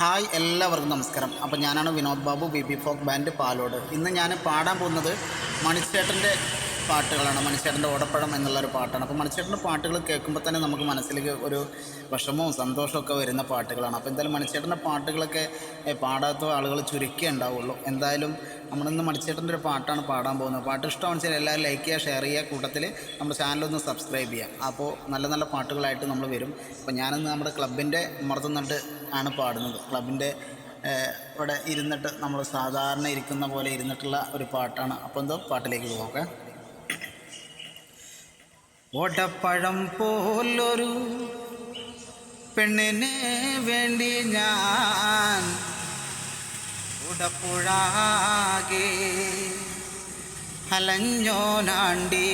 Hi എല്ലാവർക്കും നമസ്കാരം. അപ്പോൾ ഞാനാണ് Vinod Babu B B folk band Palode. ഇന്ന് ഞാൻ പാടാൻ പോകുന്നത് മണിച്ചേട്ടന്റെ പാട്ടുകളാണ്. മണിച്ചേട്ടന്റെ ഓടപ്പഴം എന്നുള്ളൊരു പാട്ടാണ്. അപ്പോൾ മണിച്ചേട്ടന്റെ പാട്ടുകൾ കേൾക്കുമ്പോൾ തന്നെ നമുക്ക് മനസ്സിലേക്ക് ഒരു വിഷമവും സന്തോഷവും ഒക്കെ വരുന്ന പാട്ടുകളാണ്. അപ്പോൾ എന്തായാലും മണിച്ചേട്ടന്റെ പാട്ടുകളൊക്കെ പാടാത്ത ആളുകൾ ചുരുക്കേ ഉണ്ടാവുള്ളൂ. എന്തായാലും നമ്മളിന്ന് മണിച്ചേട്ടന്റെ ഒരു പാട്ടാണ് പാടാൻ പോകുന്നത്. പാട്ട് ഇഷ്ടമാണെന്ന് വെച്ചാൽ എല്ലാവരും ലൈക്ക് ചെയ്യുക ഷെയർ ചെയ്യുക. കൂട്ടത്തിൽ നമ്മുടെ ചാനലൊന്ന് സബ്സ്ക്രൈബ് ചെയ്യുക. അപ്പോൾ നല്ല നല്ല പാട്ടുകളായിട്ട് നമ്മൾ വരും. അപ്പോൾ ഞാനിന്ന് നമ്മുടെ ക്ലബിന്റെ മുറത്തുനിന്നിട്ട് ആണ് പാടുന്നത്. ക്ലബിന്റെ ഇവിടെ ഇരുന്നിട്ട് നമ്മൾ സാധാരണ ഇരിക്കുന്ന പോലെ ഇരുന്നിട്ടുള്ള ഒരു പാട്ടാണ്. അപ്പോൾ എന്തോ പാട്ടിലേക്ക് പോകാം. ഓടപ്പഴം പോലൊരു പെണ്ണിനെ വേണ്ടി ഞാൻ ഉടപ്പുഴാകെ അലഞ്ഞോനാണ്ടി.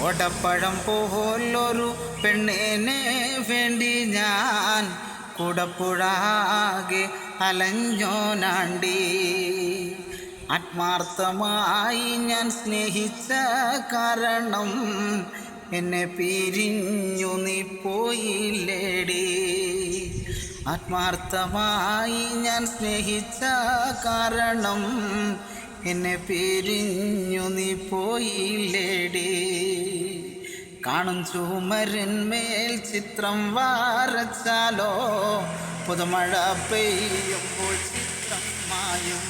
ഓടപ്പഴം പോലൊരു പെണ്ണിനെ വേണ്ടി ഞാൻ കുടപ്പുഴാകെ അലഞ്ഞോനാണ്ടി. ആത്മാർത്ഥമായി ഞാൻ സ്നേഹിച്ച കാരണം എന്നെ പിരിഞ്ഞു നീ പോയില്ലേടി. ആത്മാർത്ഥമായി ഞാൻ സ്നേഹിച്ച കാരണം എന്നെ പിരിഞ്ഞു നീ പോയില്ലേടി. കാണും ചുമരന്മേൽ ചിത്രം വരച്ചാലോ പുതുമഴ പെയ്യുമ്പോൾ ചിത്രം മായും.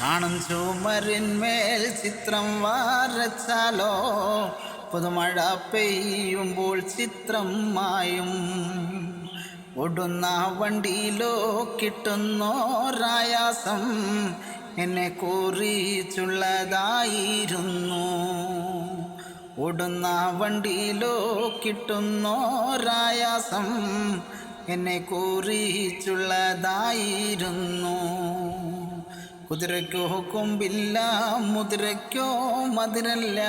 കാണും ചുമരിന്മേൽ ചിത്രം വരച്ചാലോ? പുതുമഴ പെയ്യുമ്പോൾ ചിത്രം മായും. ഒടുന്ന വണ്ടിയിലോ കിട്ടുന്നോരായാസം എന്നെ കുറിച്ചുള്ളതായിരുന്നു. ഓടുന്ന വണ്ടിയിലോ കിട്ടുന്നോരായാസം എന്നെ കുറിച്ചുള്ളതായിരുന്നു. കുതിരയ്ക്കോ കൊമ്പില്ല മുതിരയ്ക്കോ മധുരല്ല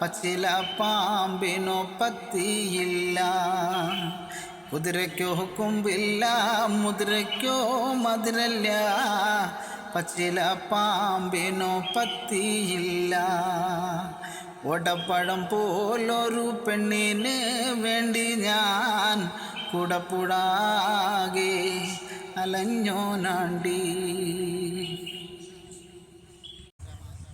പച്ചില പാമ്പിനോ പത്തിയില്ല. കുതിരയ്ക്കോ കൊമ്പില്ല മുതിരയ്ക്കോ മധുരല്ല പച്ചില പാമ്പിനോ പത്തിയില്ല. ഒടപ്പഴം പോലൊരു പെണ്ണിന് വേണ്ടി ഞാൻ കുടപ്പുടാകെ അലഞ്ഞോനാണ്ടി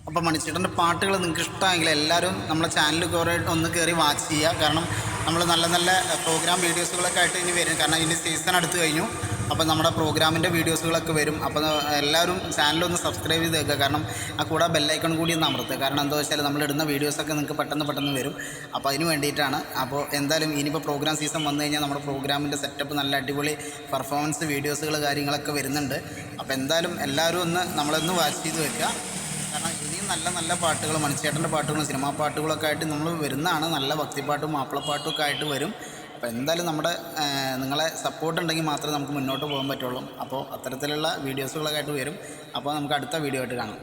അപ്പോൾ മണിച്ചേട്ടന്റെ പാട്ടുകൾ നിങ്ങൾക്ക് ഇഷ്ടമായെങ്കിൽ എല്ലാവരും നമ്മുടെ ചാനൽ കുറേ ഒന്ന് കയറി വാച്ച് ചെയ്യുക കാരണം നമ്മൾ നല്ല നല്ല പ്രോഗ്രാം വീഡിയോസുകളൊക്കെ ആയിട്ട് ഇനി വരും. കാരണം ഇനി സീസൺ അടുത്ത് കഴിഞ്ഞു. അപ്പോൾ നമ്മുടെ പ്രോഗ്രാമിന്റെ വീഡിയോസുകളൊക്കെ വരും. അപ്പോൾ എല്ലാവരും ചാനലൊന്ന് സബ്സ്ക്രൈബ് ചെയ്ത് വെക്കുക. കാരണം ആ കൂടെ ബെല്ലൈക്കൺ കൂടി ഒന്ന് അമർത്തുക. കാരണം എന്താ വെച്ചാൽ നമ്മൾ ഇടുന്ന വീഡിയോസൊക്കെ നിങ്ങൾക്ക് പെട്ടെന്ന് പെട്ടെന്ന് വരും. അപ്പോൾ അതിന് വേണ്ടിയിട്ടാണ്. അപ്പോൾ എന്തായാലും ഇനിയിപ്പോൾ പ്രോഗ്രാം സീസൺ വന്നു കഴിഞ്ഞാൽ നമ്മുടെ പ്രോഗ്രാമിന്റെ സെറ്റപ്പ് നല്ല അടിപൊളി പെർഫോമൻസ് വീഡിയോസുകൾ കാര്യങ്ങളൊക്കെ വരുന്നുണ്ട്. അപ്പോൾ എന്തായാലും എല്ലാവരും ഒന്ന് നമ്മളൊന്ന് വാച്ച് ചെയ്ത് വെക്കുക. നല്ല നല്ല പാട്ടുകൾ മണിച്ചേട്ടന്റെ പാട്ടുകളും സിനിമാ പാട്ടുകളൊക്കെ ആയിട്ട് നമ്മൾ വരുന്നതാണ്. നല്ല ഭക്തിപ്പാട്ടും മാപ്പിളപ്പാട്ടും ഒക്കെ ആയിട്ട് വരും. അപ്പോൾ എന്തായാലും നമ്മുടെ നിങ്ങളെ സപ്പോർട്ട് ഉണ്ടെങ്കിൽ മാത്രമേ നമുക്ക് മുന്നോട്ട് പോകാൻ പറ്റുള്ളൂ. അപ്പോൾ അത്തരത്തിലുള്ള വീഡിയോസുകളൊക്കെ ആയിട്ട് വരും. അപ്പോൾ നമുക്ക് അടുത്ത വീഡിയോ ആയിട്ട് കാണാം.